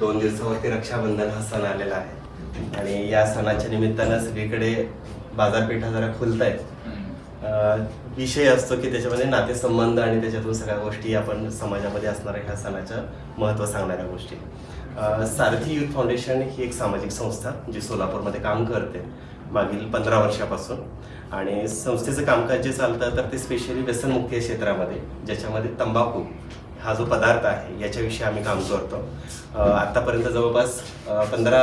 दोन दिवसावरती रक्षाबंधन हा सण आलेला आहे. आणि या सणाच्या निमित्तानं सगळीकडे बाजारपेठा जरा खुलत आहेत. विषय असतो की त्याच्यामध्ये नातेसंबंध आणि त्याच्यातून सगळ्या गोष्टी आपण समाजामध्ये असणाऱ्या ह्या सणाचं महत्त्व सांगणाऱ्या गोष्टी. सारथी युथ फाउंडेशन ही एक सामाजिक संस्था जी सोलापूरमध्ये काम करते मागील पंधरा वर्षापासून. आणि संस्थेचं कामकाज जे चालतं तर ते स्पेशली व्यसनमुक्ती क्षेत्रामध्ये ज्याच्यामध्ये तंबाखू हा जो पदार्थ आहे याच्याविषयी आम्ही काम करतो. आत्तापर्यंत आतापर्यंत जवळपास पंधरा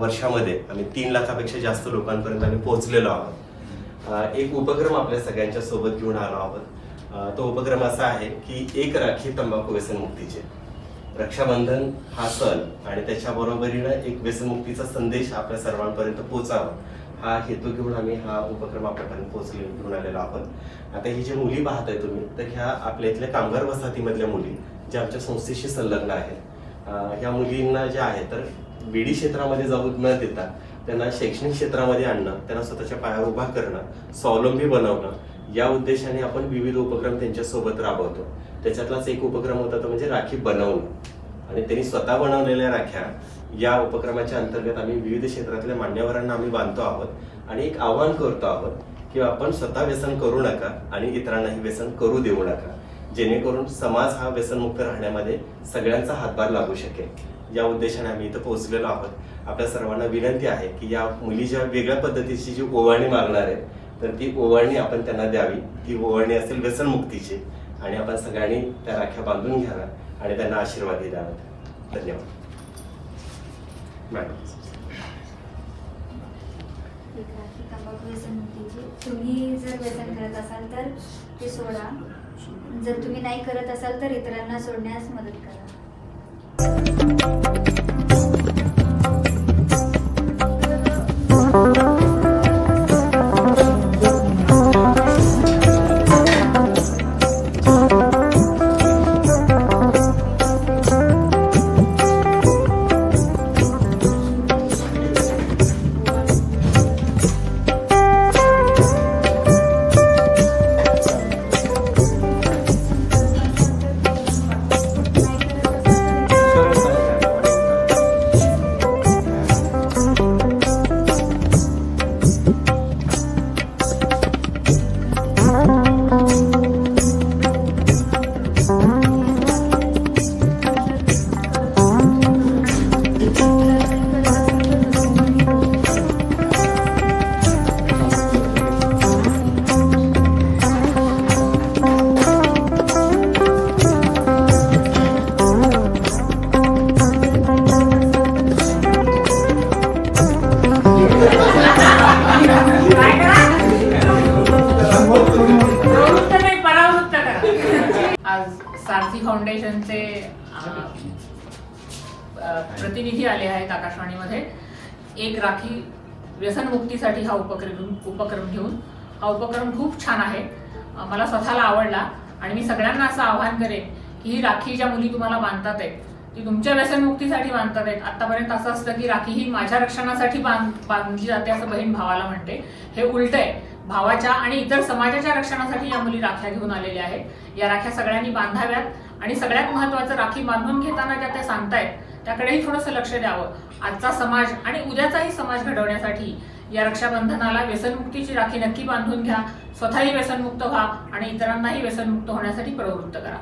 वर्षामध्ये आम्ही तीन लाखापेक्षा जास्त लोकांपर्यंत आम्ही पोहोचलेलो आहोत. एक उपक्रम आपल्या सगळ्यांच्या सोबत घेऊन आलो आहोत. तो उपक्रम असा आहे की एक राखी तंबाखू व्यसनमुक्तीचे. रक्षाबंधन हा सण आणि त्याच्या बरोबरीनं एक व्यसनमुक्तीचा संदेश आपल्या सर्वांपर्यंत पोहोचावा. हा हेतू घेऊन आम्ही हा उपक्रम आपल्यापर्यंत पोहोचले घेऊन आलेलो आहोत. आता ही जी मुली पाहताय तुम्ही तर ह्या आपल्या इथल्या कामगार वसाहतीमधल्या मुली ज्या आमच्या संस्थेशी संलग्न आहेत ह्या मुलींना ज्या आहेत तर बीडी क्षेत्रामध्ये जाऊ न देता त्यांना शैक्षणिक क्षेत्रामध्ये आणणं त्यांना स्वतःच्या पायावर उभा करणं स्वावलंबी बनवणं या उद्देशाने आपण विविध उपक्रम त्यांच्यासोबत राबवतो. त्याच्यातलाच एक उपक्रम होता तो म्हणजे राखी बनवणं. आणि त्यांनी स्वतः बनवलेल्या राख्या या उपक्रमाच्या अंतर्गत आम्ही विविध क्षेत्रातल्या मान्यवरांना आम्ही बांधतो आहोत आणि एक आव्हान करतो आहोत की आपण स्वतः व्यसन करू नका आणि इतरांनाही व्यसन करू देऊ नका जेणेकरून समाज हा व्यसनमुक्त राहण्यामध्ये सगळ्यांचा हातभार लागू शकेल. या उद्देशाने आम्ही इथं पोहोचलेलो आहोत. आपल्या सर्वांना विनंती आहे की या मुली ज्या वेगळ्या पद्धतीची जी ओवाळणी मागणार आहेत तर ती ओवाळणी आपण त्यांना द्यावी. ती ओवाळणी असेल व्यसनमुक्तीची आणि आपण सगळ्यांनी त्या राख्या बांधून घ्याव्या. आणि त्यांना आशीर्वाद दिला होता धन्यवाद. मॅडम. तंबाखू तुम्ही जर व्यसन करत असाल तर ते सोडा. जर तुम्ही नाही करत असाल तर इतरांना सोडण्यास मदत करा. फाउंडेशनचे प्रतिनिधी आले आहेत आकाशवाणीमध्ये. एक राखी व्यसनमुक्तीसाठी हा उपक्रम उपक्रम घेऊन. हा उपक्रम खूप छान आहे. मला स्वतःला आवडला आणि मी सगळ्यांना असं आवाहन करेन की ही राखी ज्या मुली तुम्हाला बांधतात आहेत ती तुमच्या व्यसनमुक्तीसाठी बांधतात आहेत. आतापर्यंत असं असतं की राखी ही माझ्या रक्षणासाठी बांध बांधली जाते असं बहीण भावाला म्हणते. हे उलट आहे. भावाच्या आणि इतर समाजाच्या रक्षणासाठी या मुली राख्या घेऊन आलेल्या आहेत. या राख्या सगळ्यांनी बांधाव्यात. आणि सगळ्यात महत्वाचं राखी बांधून घेताना ज्या त्या सांगतायत त्याकडेही थोडंसं लक्ष द्यावं. आजचा समाज आणि उद्याचाही समाज घडवण्यासाठी या रक्षाबंधनाला व्यसनमुक्तीची राखी नक्की बांधून घ्या. स्वतःही व्यसनमुक्त व्हा आणि इतरांनाही व्यसनमुक्त होण्यासाठी प्रवृत्त करा.